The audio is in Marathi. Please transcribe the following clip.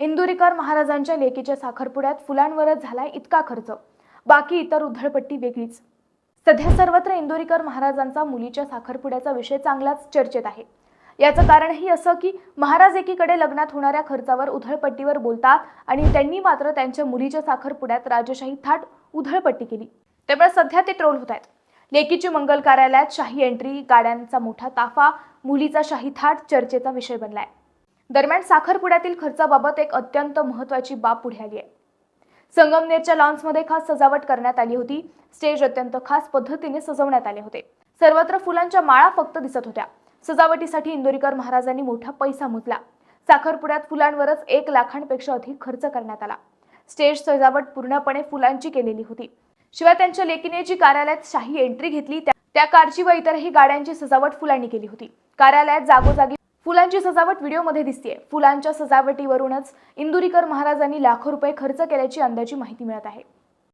इंदुरीकर महाराजांच्या लेकीच्या साखरपुड्यात फुलांवरच झालाय इतका खर्च. बाकी इतर उधळपट्टी वेगळीच. सध्या सर्वत्र इंदोरीकर महाराजांचा मुलीच्या साखरपुड्याचा विषय चांगलाच चर्चेत आहे. याचं कारणही असं की महाराज एकीकडे लग्नात होणाऱ्या खर्चावर उधळपट्टीवर बोलतात आणि त्यांनी मात्र त्यांच्या मुलीच्या साखरपुड्यात राजशाही थाट उधळपट्टी केली. त्यामुळे सध्या ते ट्रोल होत आहेत लेकीची मंगल कार्यालयात शाही एंट्री गाड्यांचा मोठा ताफा मुलीचा शाही थाट चर्चेचा विषय बनलाय. दरम्यान साखरपुड्यातील खर्चाबाबत एक अत्यंत महत्त्वाची बाब पुढे आली आहे. संगमनेरच्या लॉन्समध्ये खास सजावट करण्यात आली होती. स्टेज अत्यंत खास पद्धतीने सजवण्यात आले होते. सर्वत्र फुलांच्या माळा फक्त दिसत होत्या. सजावटीसाठी इंदोरीकर महाराजांनी मोठा पैसा मोजला. साखरपुड्यात फुलांवरच एक लाखांपेक्षा अधिक खर्च करण्यात आला. स्टेज सजावट पूर्णपणे फुलांची केलेली होती. शिवाय त्यांच्या लेकीने जी कार्यालयात शाही एंट्री घेतली. त्या कारची व इतरही गाड्यांची सजावट फुलांनी केली होती. कार्यालयात जागोजागी फुलांची सजावट व्हिडिओमध्ये दिसतेय. फुलांच्या सजावटीवरूनच इंदुरीकर महाराजांनी लाखो रुपये खर्च केल्याची अंदाजी माहिती मिळत आहे.